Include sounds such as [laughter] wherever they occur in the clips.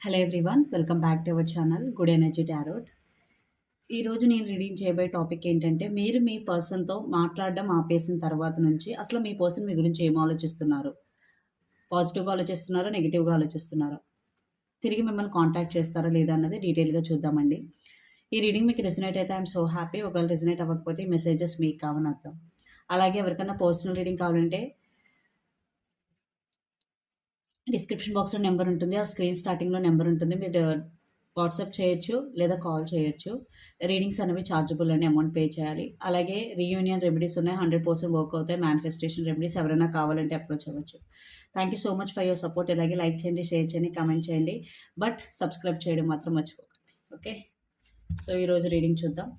Hello everyone welcome back to our channel good energy tarot ఈరోజు నేను reading చేయబోయే topic ఏంటంటే మీరు మీ పర్సన్తో మాట్లాడడం ఆపేసిన తర్వాత నుంచి అసలు మీ పర్సన్ మీ గురించి ఏం ఆలోచిస్తున్నారు? పాజిటివ్గా ఆలోచిస్తున్నారో నెగిటివ్గా ఆలోచిస్తున్నారో? తిరిగి మిమ్మల్ని కాంటాక్ట్ చేస్తారా లేదా అన్నది డీటెయిల్గా చూద్దామండి. ఈ రీడింగ్ మీకు రెసినేట్ అయితే ఐఎమ్ సో హ్యాపీ ఒకవేళ రెసినేట్ అవ్వకపోతే ఈ మెసేజెస్ మీకు కావాలని అర్థం అలాగే ఎవరికైనా పర్సనల్ రీడింగ్ కావాలంటే డిస్క్రిప్షన్ బాక్స్లో నెంబర్ ఉంటుంది. ఆ స్క్రీన్ స్టార్టింగ్లో నెంబర్ ఉంటుంది. మీరు వాట్సాప్ చేయొచ్చు లేదా కాల్ చేయొచ్చు. రీడింగ్స్ అనేవి ఛార్జబుల్ అని అమౌంట్ పే చేయాలి. అలాగే రీయూనియన్ రెమెడీస్ ఉన్నాయి. హండ్రెడ్ పర్సెంట్ వర్క్ అవుతాయి. మేనిఫెస్టేషన్ రెమెడీస్ ఎవరైనా కావాలంటే అప్రోచ్ అవ్వచ్చు. Thank you so much for your support. ఇలాగే లైక్ చేయండి షేర్ చేయండి కమెంట్ చేయండి. బట్ సబ్స్క్రైబ్ చేయడం మాత్రం మర్చిపోకండి. ఓకే? సో ఈరోజు రీడింగ్ చూద్దాం.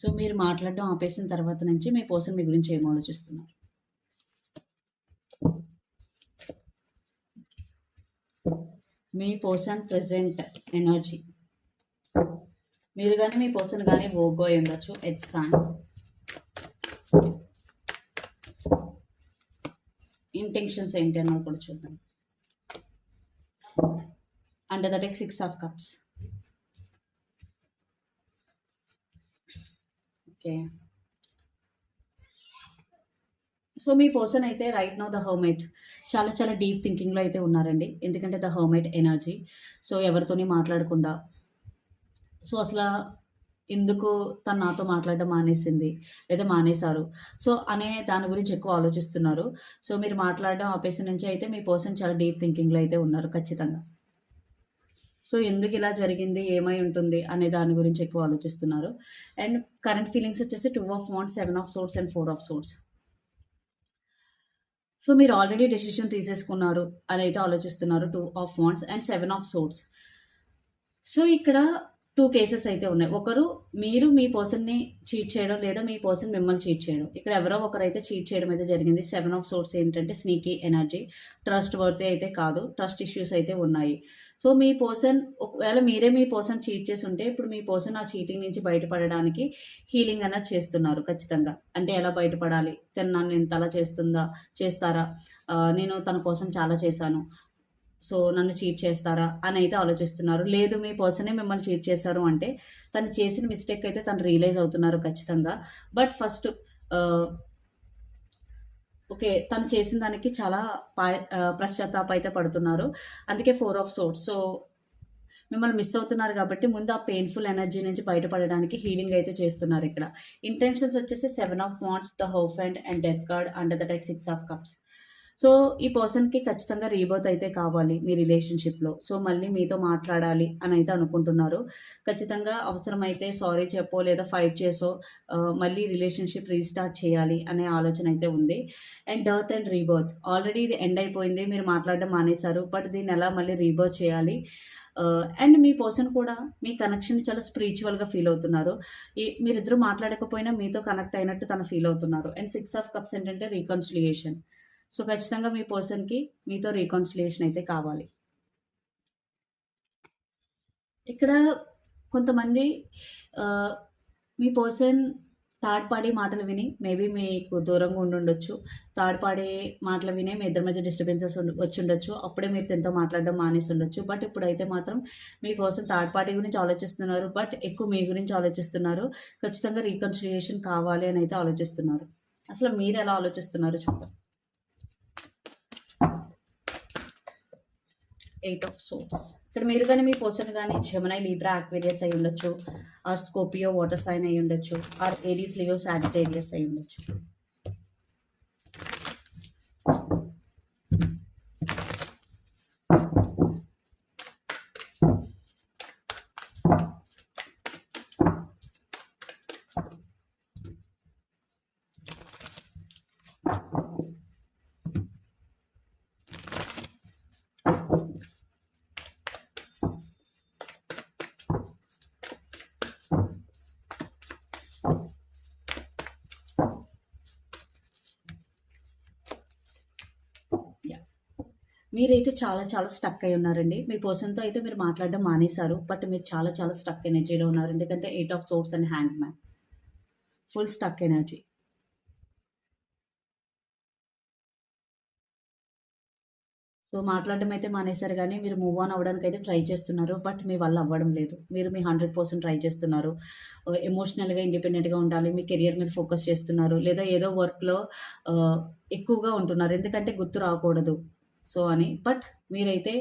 సో మీరు మాట్లాడడం ఆపేసిన తర్వాత నుంచి మీ పర్సన్ మీ గురించి ఏం ఆలోచిస్తున్నారు? మీ పర్సన్ ప్రజెంట్ ఎనర్జీ. మీరు కానీ మీ పర్సన్ కానీ ఓగో ఉండొచ్చు ఎట్స్ కానీ ఇంటెన్షన్స్ ఏంటి అన్నది కూడా చూద్దాం. Under the tech six of cups okay so me person అయితే రైట్ నో ద హోమేట్ చాలా చాలా డీప్ థింకింగ్లో అయితే ఉన్నారండి. ఎందుకంటే ద హోమేట్ ఎనర్జీ సో ఎవరితోని మాట్లాడకుండా. సో అసలు ఎందుకు తను నాతో మాట్లాడడం మానేసింది? లేదా మానేశారు? సో అనే దాని గురించి ఎక్కువ ఆలోచిస్తున్నారు. సో మీరు మాట్లాడడం ఆపేసిన నుంచి అయితే మీ పర్సన్ చాలా డీప్ థింకింగ్లో అయితే ఉన్నారు ఖచ్చితంగా. సో ఎందుకు ఇలా జరిగింది? ఏమై ఉంటుంది? అనే దాని గురించి ఎక్కువ ఆలోచిస్తున్నారు. అండ్ కరెంట్ ఫీలింగ్స్ వచ్చేసి two of wands seven of swords and four of swords. So మీరు ఆల్రెడీ డెసిషన్ తీసేసుకున్నారు అని అయితే ఆలోచిస్తున్నారు two of wands and seven of swords. So ఇక్కడ టూ కేసెస్ అయితే ఉన్నాయి. ఒకరు మీరు మీ పర్సన్ని చీట్ చేయడం లేదా మీ పర్సన్ మిమ్మల్ని చీట్ చేయడం. ఇక్కడ ఎవరో ఒకరైతే చీట్ చేయడం అయితే జరిగింది. సెవెన్ ఆఫ్ సోర్స్ ఏంటంటే స్నీకీ ఎనర్జీ ట్రస్ట్ వర్తి అయితే కాదు ట్రస్ట్ ఇష్యూస్ అయితే ఉన్నాయి. సో మీ పర్సన్ ఒకవేళ మీరే మీ పర్సన్ చీట్ చేసి ఉంటే ఇప్పుడు మీ పర్సన్ ఆ చీటింగ్ నుంచి బయటపడడానికి హీలింగ్ అన్నది చేస్తున్నారు ఖచ్చితంగా. అంటే ఎలా బయటపడాలి? తను నన్ను ఇంత అలా చేస్తుందా? చేస్తారా? నేను తన కోసం చాలా చేశాను. సో నన్ను చీట్ చేస్తారా? అని అయితే ఆలోచిస్తున్నారు. లేదు మీ పర్సనే మిమ్మల్ని చీట్ చేశారు అంటే తను చేసిన మిస్టేక్ అయితే తను రియలైజ్ అవుతున్నారు ఖచ్చితంగా. బట్ ఫస్ట్ ఓకే తను చేసిన దానికి చాలా పా పశ్చాత్తాప అయితే పడుతున్నారు అందుకే ఫోర్ ఆఫ్ సోర్ట్స్ సో మిమ్మల్ని మిస్ అవుతున్నారు కాబట్టి ముందు ఆ పెయిన్ఫుల్ ఎనర్జీ నుంచి బయటపడడానికి హీలింగ్ అయితే చేస్తున్నారు ఇక్కడ. ఇంటెన్షన్స్ వచ్చేసి seven of wands the hope and and death card under the deck six of cups. So ఈ పర్సన్కి ఖచ్చితంగా రీబర్త్ అయితే కావాలి మీ రిలేషన్షిప్లో. సో మళ్ళీ మీతో మాట్లాడాలి అని అయితే అనుకుంటున్నారు. ఖచ్చితంగా అవసరమైతే సారీ చెప్పో లేదా ఫైట్ చేసో మళ్ళీ రిలేషన్షిప్ రీస్టార్ట్ చేయాలి అనే ఆలోచన అయితే ఉంది. అండ్ డర్త్ అండ్ రీబర్త్. ఆల్రెడీ ఇది ఎండ్ అయిపోయింది మీరు మాట్లాడడం మానేశారు బట్ దీన్ని ఎలా మళ్ళీ రీబర్త్ చేయాలి? అండ్ మీ పర్సన్ కూడా మీ కనెక్షన్ చాలా స్పిరిచువల్గా ఫీల్ అవుతున్నారు. ఈ మీరిద్దరూ మాట్లాడకపోయినా మీతో కనెక్ట్ అయినట్టు తను ఫీల్ అవుతున్నారు. అండ్ సిక్స్ ఆఫ్ కప్స్ ఏంటంటే రీకన్సిలియేషన్. సో ఖచ్చితంగా మీ పర్సన్కి మీతో రీకాన్సిలేషన్ అయితే కావాలి. ఇక్కడ కొంతమంది మీ పర్సన్ థర్డ్ పార్టీ మాటలు విని మేబీ మీకు దూరంగా ఉండుండొచ్చు థర్డ్ పార్టీ మాటలు వినే మీ ఇద్దరి మధ్య డిస్టర్బెన్సెస్ వచ్చిండొచ్చు అప్పుడే మీరు ఎంతో మాట్లాడడం మానేసి ఉండొచ్చు. బట్ ఇప్పుడైతే మాత్రం మీ కోసం థర్డ్ పార్టీ గురించి ఆలోచిస్తున్నారు బట్ ఎక్కువ మీ గురించి ఆలోచిస్తున్నారు. ఖచ్చితంగా రీకన్సిలియేషన్ కావాలి అని అయితే ఆలోచిస్తున్నారు. అసలు మీరు ఎలా ఆలోచిస్తున్నారు? చూద్దాం. Eight of swords. ఇక్కడ మీరు కానీ మీ పర్సన్ కానీ జమనై లీబ్రా ఆక్వేరియస్ అయి ఉండొచ్చు. ఆర్ స్కోపియో వాటర్ సైన్ అయి ఉండొచ్చు. ఆర్ ఏరీస్ లియో సాజిటేరియస్ అయి ఉండొచ్చు. మీరైతే చాలా చాలా స్టక్ అయి ఉన్నారండి. మీ పర్సన్తో అయితే మీరు మాట్లాడడం మానేశారు. బట్ మీరు చాలా చాలా స్టక్ ఎనర్జీలో ఉన్నారు. ఎందుకంటే eight of swords and hanged man full stuck energy so మాట్లాడడం అయితే మానేశారు కానీ మీరు మూవ్ ఆన్ అవ్వడానికి అయితే ట్రై చేస్తున్నారు. బట్ మీ వల్ల అవ్వడం లేదు. మీరు మీ హండ్రెడ్ పర్సెంట్ ట్రై చేస్తున్నారు. Uh, ఎమోషనల్గా ఇండిపెండెంట్గా ఉండాలి. మీ కెరియర్ మీద ఫోకస్ చేస్తున్నారు. లేదా ఏదో వర్క్లో uh, ఎక్కువగా ఉంటున్నారు. ఎందుకంటే గుర్తు రాకూడదు. సో అని. బట్ మీరైతే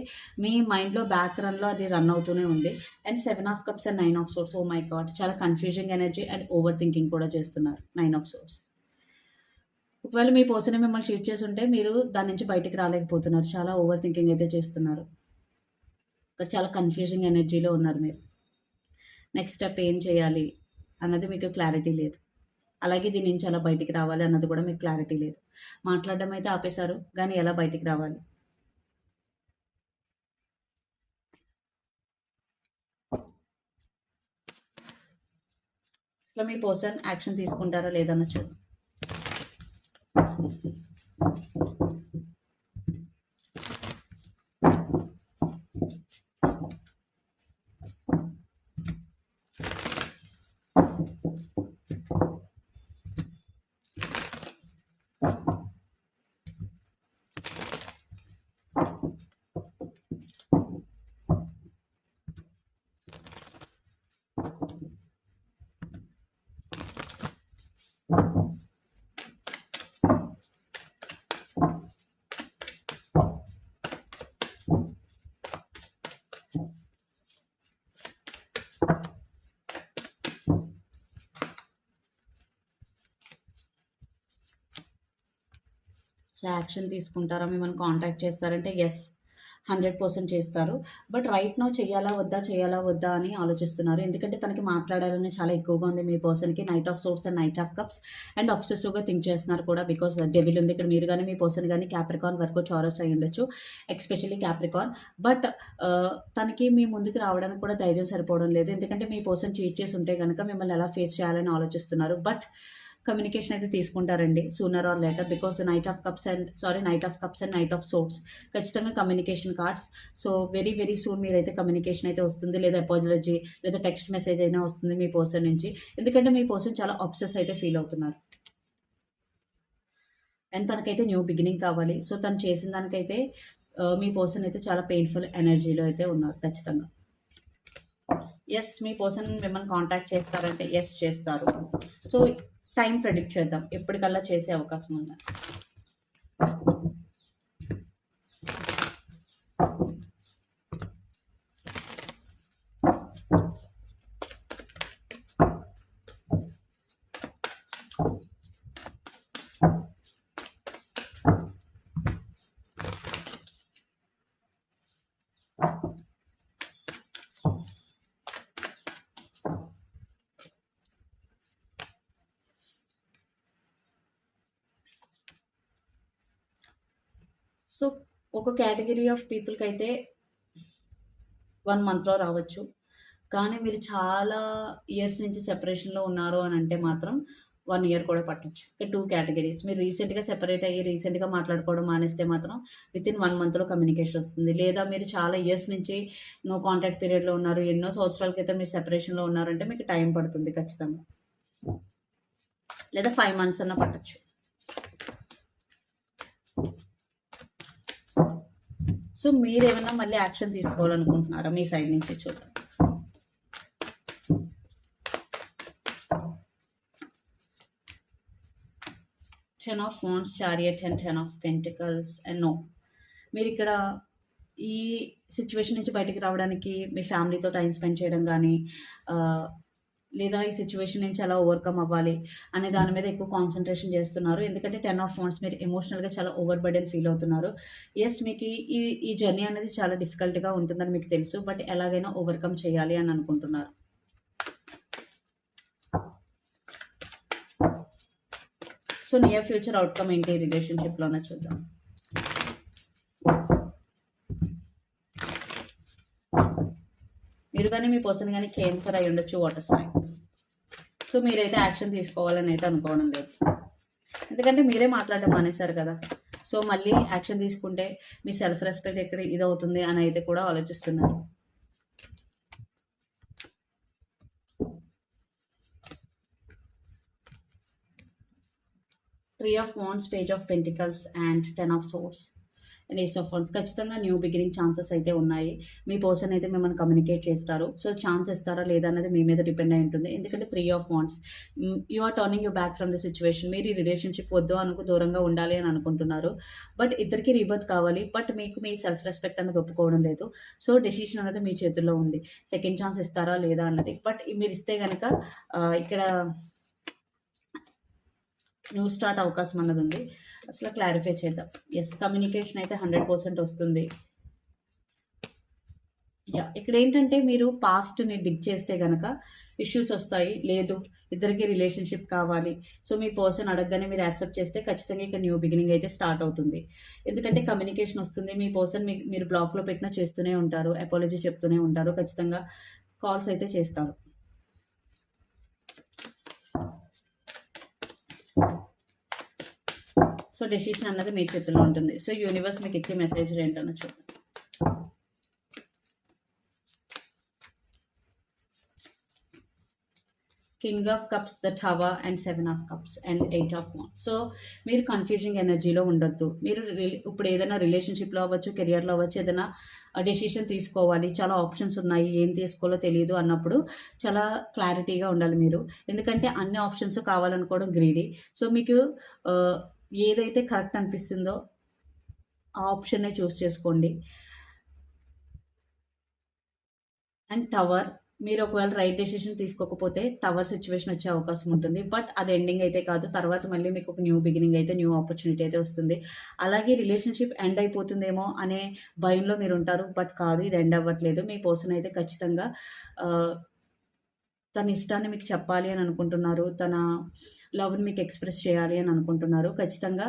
మీ మైండ్లో బ్యాక్ రన్లో అది రన్ అవుతూనే ఉంది. And seven of cups and nine of swords. Oh my God! చాలా confusing energy and over thinking కూడా చేస్తున్నారు నైన్ ఆఫ్ సోర్స్. ఒకవేళ మీ పర్సన్ మిమ్మల్ని షీట్ చేసి ఉంటే మీరు దాని నుంచి బయటికి రాలేకపోతున్నారు. చాలా ఓవర్ థింకింగ్ అయితే చేస్తున్నారు. ఇక్కడ చాలా కన్ఫ్యూజింగ్ ఎనర్జీలో ఉన్నారు మీరు. నెక్స్ట్ స్టెప్ ఏం చేయాలి అన్నది మీకు క్లారిటీ లేదు. అలాగే దీని నుంచి ఎలా బయటికి రావాలి అన్నది కూడా మీకు క్లారిటీ లేదు. మాట్లాడడం అయితే ఆపేశారు కానీ ఎలా బయటికి రావాలి? అసలు మీ పర్సన్ యాక్షన్ తీసుకుంటారా లేదన్న చూద్దాం. సో యాక్షన్ తీసుకుంటారా? మిమ్మల్ని కాంటాక్ట్ చేస్తారంటే ఎస్ హండ్రెడ్ పర్సెంట్ చేస్తారు. బట్ రైట్ నో చేయాలా వద్దా? చేయాలా వద్దా అని ఆలోచిస్తున్నారు. ఎందుకంటే తనకి మాట్లాడాలని చాలా ఎక్కువగా ఉంది మీ పర్సన్కి knight of swords and knight of cups and అబ్సెసివ్గా think చేస్తున్నారు కూడా బికాస్ డెవిల్ ఉంది ఇక్కడ. మీరు కానీ మీ పర్సన్ కానీ క్యాప్రికాన్ వరకు చారస్ అయి ఉండొచ్చు ఎక్స్పెషల్లీ క్యాప్రికాన్ బట్ తనకి మీ ముందుకు రావడానికి కూడా ధైర్యం సరిపోవడం లేదు. ఎందుకంటే మీ పర్సన్ చీట్ చేసి ఉంటే కనుక మిమ్మల్ని ఎలా ఫేస్ చేయాలని ఆలోచిస్తున్నారు. బట్ కమ్యూనికేషన్ అయితే తీసుకుంటారండి sooner or later because knight of cups and sorry knight of cups and knight of swords ఖచ్చితంగా communication cards so very very soon మీరైతే కమ్యూనికేషన్ అయితే వస్తుంది లేదా అపాలజీ లేదా టెక్స్ట్ మెసేజ్ అయినా వస్తుంది మీ పర్సన్ నుంచి. ఎందుకంటే మీ పర్సన్ చాలా అప్సెస్ అయితే ఫీల్ అవుతున్నారు. అండ్ తనకైతే న్యూ బిగినింగ్ కావాలి. సో తను చేసిన దానికైతే మీ పర్సన్ అయితే చాలా పెయిన్ఫుల్ ఎనర్జీలో అయితే ఉన్నారు ఖచ్చితంగా. ఎస్ మీ పర్సన్ మిమ్మల్ని కాంటాక్ట్ చేస్తారంటే ఎస్ చేస్తారు. సో టైం ప్రెడిక్ట్ చేద్దాం. ఎప్పటికల్లా చేసే అవకాశం ఉందా సో ఒక కేటగిరీ ఆఫ్ పీపుల్కి అయితే వన్ మంత్లో రావచ్చు. కానీ మీరు చాలా ఇయర్స్ నుంచి సెపరేషన్లో ఉన్నారు అని అంటే మాత్రం వన్ ఇయర్ కూడా పట్టచ్చు. Two categories. మీరు రీసెంట్గా సెపరేట్ అయ్యి రీసెంట్గా మాట్లాడుకోవడం మానేస్తే మాత్రం విత్ ఇన్ వన్ మంత్లో కమ్యూనికేషన్ వస్తుంది. లేదా మీరు చాలా ఇయర్స్ నుంచి నో కాంటాక్ట్ పీరియడ్లో ఉన్నారు ఎన్నో సంవత్సరాల క్రితం మీరు సెపరేషన్లో ఉన్నారంటే మీకు టైం పడుతుంది ఖచ్చితంగా. లేదా ఫైవ్ మంత్స్ అన్న పట్టచ్చు. సో మీరు ఏమైనా మళ్ళీ యాక్షన్ తీసుకోవాలనుకుంటున్నారా? మీ సైడ్ నుంచి చూద్దాం. Ten of wands chariot and ten of pentacles and now మీరు ఇక్కడ ఈ సిచ్యువేషన్ నుంచి బయటికి రావడానికి మీ ఫ్యామిలీతో టైం స్పెండ్ చేయడం కానీ లేదా ఈ సిచ్యువేషన్ నుంచి ఎలా ఓవర్కమ్ అవ్వాలి అనే దాని మీద ఎక్కువ కాన్సన్ట్రేషన్ చేస్తున్నారు. ఎందుకంటే టెన్ ఆఫ్ ఫోన్స్ మీరు ఎమోషనల్గా చాలా ఓవర్ బర్డెన్ ఫీల్ అవుతున్నారు. ఎస్ మీకు ఈ ఈ జర్నీ అనేది చాలా డిఫికల్ట్గా ఉంటుందని మీకు తెలుసు. బట్ ఎలాగైనా ఓవర్కమ్ చేయాలి అని అనుకుంటున్నారు. సో నియర్ ఫ్యూచర్ అవుట్కమ్ ఏంటి రిలేషన్షిప్లోనే చూద్దాం. మీరు కానీ మీ పర్సన్ కానీ క్యాన్సర్ అయి ఉండొచ్చు వాటర్ సైన్ సో మీరైతే యాక్షన్ తీసుకోవాలని అయితే అనుకోవడం లేదు. ఎందుకంటే మీరే మాట్లాడడం మానేశారు కదా. సో మళ్ళీ యాక్షన్ తీసుకుంటే మీ సెల్ఫ్ రెస్పెక్ట్ ఎక్కడ ఇది అవుతుంది అని అయితే కూడా ఆలోచిస్తున్నారు. Three of wands page of pentacles and ten of swords and ace of wands ఖచ్చితంగా న్యూ బిగినింగ్ ఛాన్సెస్ అయితే ఉన్నాయి. మీ పర్సన్ అయితే మిమ్మల్ని కమ్యూనికేట్ చేస్తారు. సో ఛాన్స్ ఇస్తారా లేదా అనేది మీ మీద డిపెండ్ అయి ఉంటుంది. ఎందుకంటే three of wands you are turning you back from the situation మీరు ఈ రిలేషన్షిప్ వద్దు అనుకు దూరంగా ఉండాలి అని అనుకుంటున్నారు. బట్ ఇద్దరికి రీబర్త్ కావాలి. బట్ మీకు మీ సెల్ఫ్ రెస్పెక్ట్ అనేది ఒప్పుకోవడం లేదు. సో డెసిషన్ అనేది మీ చేతుల్లో ఉంది. సెకండ్ ఛాన్స్ ఇస్తారా లేదా అన్నది. బట్ మీరు ఇస్తే కనుక uh, ఇక్కడ న్యూ స్టార్ట్ అవకాశం అన్నది ఉంది. అసలు క్లారిఫై చేద్దాం. ఎస్ కమ్యూనికేషన్ అయితే హండ్రెడ్ పర్సెంట్ వస్తుంది. యా ఇక్కడ ఏంటంటే మీరు పాస్ట్ని డిగ్ చేస్తే కనుక ఇష్యూస్ వస్తాయి. లేదు ఇద్దరికి రిలేషన్షిప్ కావాలి. సో మీ పర్సన్ అడగగానే మీరు యాక్సెప్ట్ చేస్తే ఖచ్చితంగా ఇక్కడ న్యూ బిగినింగ్ అయితే స్టార్ట్ అవుతుంది. ఎందుకంటే కమ్యూనికేషన్ వస్తుంది. మీ పర్సన్ మీ మీరు బ్లాక్లో పెట్టినా చేస్తూనే ఉంటారు. అపాలజీ చెప్తూనే ఉంటారు. ఖచ్చితంగా కాల్స్ అయితే చేస్తారు. సో డెసిషన్ అన్నది మీ చేతిలో ఉంటుంది. సో యూనివర్స్ మీకు ఇచ్చే మెసేజ్ ఏంటన్నా చూద్దాం. King of cups the tower and seven of cups and eight of one so మీరు కన్ఫ్యూజింగ్ ఎనర్జీలో ఉండొద్దు. మీరు ఇప్పుడు ఏదైనా రిలేషన్షిప్లో అవ్వచ్చు కెరియర్లో అవ్వచ్చు ఏదైనా డెసిషన్ తీసుకోవాలి. చాలా ఆప్షన్స్ ఉన్నాయి. ఏం తీసుకోవాలో తెలియదు అన్నప్పుడు చాలా క్లారిటీగా ఉండాలి మీరు. ఎందుకంటే అన్ని ఆప్షన్స్ కావాలనుకోవడం గ్రీడీ సో మీకు ఏదైతే కరెక్ట్ అనిపిస్తుందో ఆ ఆప్షన్నే చూస్ చేసుకోండి. అండ్ టవర్ మీరు ఒకవేళ రైట్ డెసిషన్ తీసుకోకపోతే టవర్ సిచ్యువేషన్ వచ్చే అవకాశం ఉంటుంది. బట్ అది ఎండింగ్ అయితే కాదు. తర్వాత మళ్ళీ మీకు ఒక న్యూ బిగినింగ్ అయితే న్యూ ఆపర్చునిటీ అయితే వస్తుంది. అలాగే రిలేషన్షిప్ ఎండ్ అయిపోతుందేమో అనే భయంలో మీరు ఉంటారు. బట్ కాదు ఇది ఎండ్ అవ్వట్లేదు. మీ పర్సన్ అయితే ఖచ్చితంగా తన ఇష్టాన్ని మీకు చెప్పాలి అని అనుకుంటున్నారు తన లవ్ని మీకు ఎక్స్ప్రెస్ చేయాలి అని అనుకుంటున్నారు. ఖచ్చితంగా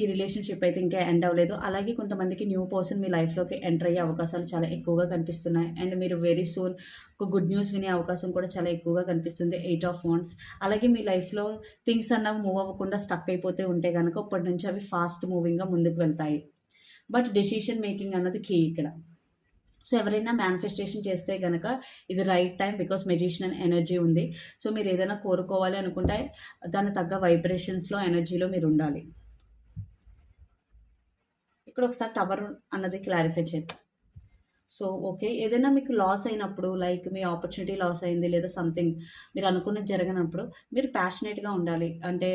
ఈ రిలేషన్షిప్ అయితే ఇంకా ఎండ్ అవ్వలేదు. అలాగే కొంతమందికి న్యూ పర్సన్ మీ లైఫ్లోకి ఎంటర్ అయ్యే అవకాశాలు చాలా ఎక్కువగా కనిపిస్తున్నాయి. అండ్ మీరు వెరీ సూన్ ఒక గుడ్ న్యూస్ వినే అవకాశం కూడా చాలా ఎక్కువగా కనిపిస్తుంది. Eight of wands. అలాగే మీ లైఫ్లో థింగ్స్ అన్నవి మూవ్ అవ్వకుండా స్టక్ అయిపోతే ఉంటే కనుక ఇప్పటి నుంచి అవి ఫాస్ట్ మూవింగ్గా ముందుకు వెళ్తాయి. బట్ డెసిషన్ మేకింగ్ అన్నది కీ ఇక్కడ. సో ఎవరైనా మేనిఫెస్టేషన్ చేస్తే కనుక ఇది right time because magician energy ఉంది. సో మీరు ఏదైనా కోరుకోవాలి అనుకుంటే దాని తగ్గ వైబ్రేషన్స్లో ఎనర్జీలో మీరు ఉండాలి. ఇక్కడ ఒకసారి టవర్ అన్నది క్లారిఫై చేద్దాం. సో ఓకే ఏదైనా మీకు లాస్ అయినప్పుడు లైక్ మీ ఆపర్చునిటీ లాస్ అయింది లేదా సంథింగ్ మీరు అనుకున్నది జరగనప్పుడు మీరు ప్యాషనేట్గా ఉండాలి. అంటే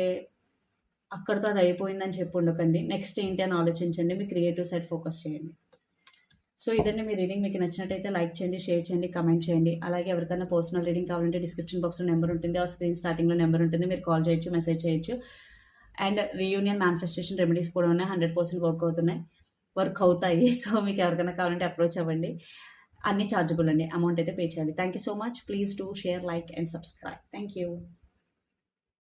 అక్కడితో అది అయిపోయిందని చెప్పి ఉండకండి. నెక్స్ట్ ఏంటి అని ఆలోచించండి. మీ క్రియేటివ్ సైడ్ ఫోకస్ చేయండి. సో ఇదండి మీ రీడింగ్. మీకు నచ్చినట్టయితే లైక్ చేయండి షేర్ చేయండి కమెంట్ చేయండి. అలాగే ఎవరికైనా పర్సనల్ రీడింగ్ కావాలంటే డిస్క్రిప్షన్ బాక్స్లో నెంబర్ ఉంటుంది. ఆ స్క్రీన్ స్టార్టింగ్లో నెంబర్ ఉంటుంది. మీరు కాల్ చేయొచ్చు మెసేజ్ చేయొచ్చు. అండ్ రీయూనియన్ మేనిఫెస్టేషన్ రెమెడీస్ కూడా ఉన్నాయి. హండ్రెడ్ పర్సెంట్ వర్క్ అవుతున్నాయి. వర్క్ అవుతాయి. [laughs] సో మీకు ఎవరికైనా కావాలంటే అప్రోచ్ అవ్వండి. అన్ని ఛార్జబుల్ అండి. అమౌంట్ అయితే పే చేయాలి. Thank you so much. Please do share like and subscribe. Thank you.